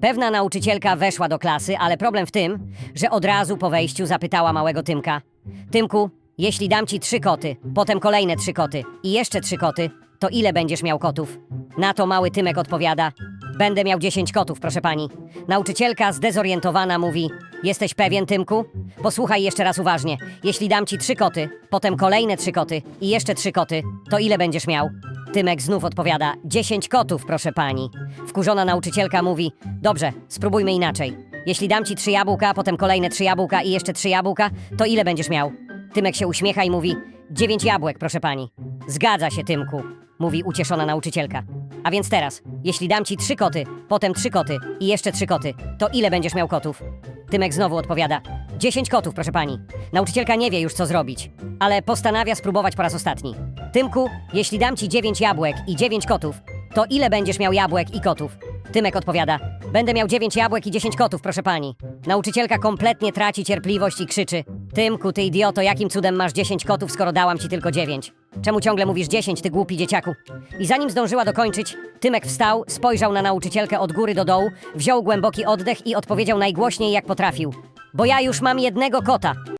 Pewna nauczycielka weszła do klasy, ale problem w tym, że od razu po wejściu zapytała małego Tymka: Tymku, jeśli dam ci trzy koty, potem kolejne trzy koty i jeszcze trzy koty, to ile będziesz miał kotów? Na to mały Tymek odpowiada: Będę miał dziesięć kotów, proszę pani. Nauczycielka zdezorientowana mówi: Jesteś pewien, Tymku? Posłuchaj jeszcze raz uważnie. Jeśli dam ci trzy koty, potem kolejne trzy koty i jeszcze trzy koty, to ile będziesz miał? Tymek znów odpowiada: dziesięć kotów, proszę pani. Wkurzona nauczycielka mówi: Dobrze, spróbujmy inaczej. Jeśli dam ci trzy jabłka, potem kolejne trzy jabłka i jeszcze trzy jabłka, to ile będziesz miał? Tymek się uśmiecha i mówi: Dziewięć jabłek, proszę pani. Zgadza się, Tymku, mówi ucieszona nauczycielka. A więc teraz, jeśli dam ci trzy koty, potem trzy koty i jeszcze trzy koty, to ile będziesz miał kotów? Tymek znowu odpowiada: Dziesięć kotów, proszę pani. Nauczycielka nie wie już, co zrobić, ale postanawia spróbować po raz ostatni. Tymku, jeśli dam ci dziewięć jabłek i dziewięć kotów, to ile będziesz miał jabłek i kotów? Tymek odpowiada: Będę miał dziewięć jabłek i dziesięć kotów, proszę pani. Nauczycielka kompletnie traci cierpliwość i krzyczy: Tymku, ty idioto, jakim cudem masz dziesięć kotów, skoro dałam ci tylko dziewięć? Czemu ciągle mówisz dziesięć, ty głupi dzieciaku? I zanim zdążyła dokończyć, Tymek wstał, spojrzał na nauczycielkę od góry do dołu, wziął głęboki oddech i odpowiedział najgłośniej jak potrafił: Bo ja już mam jednego kota.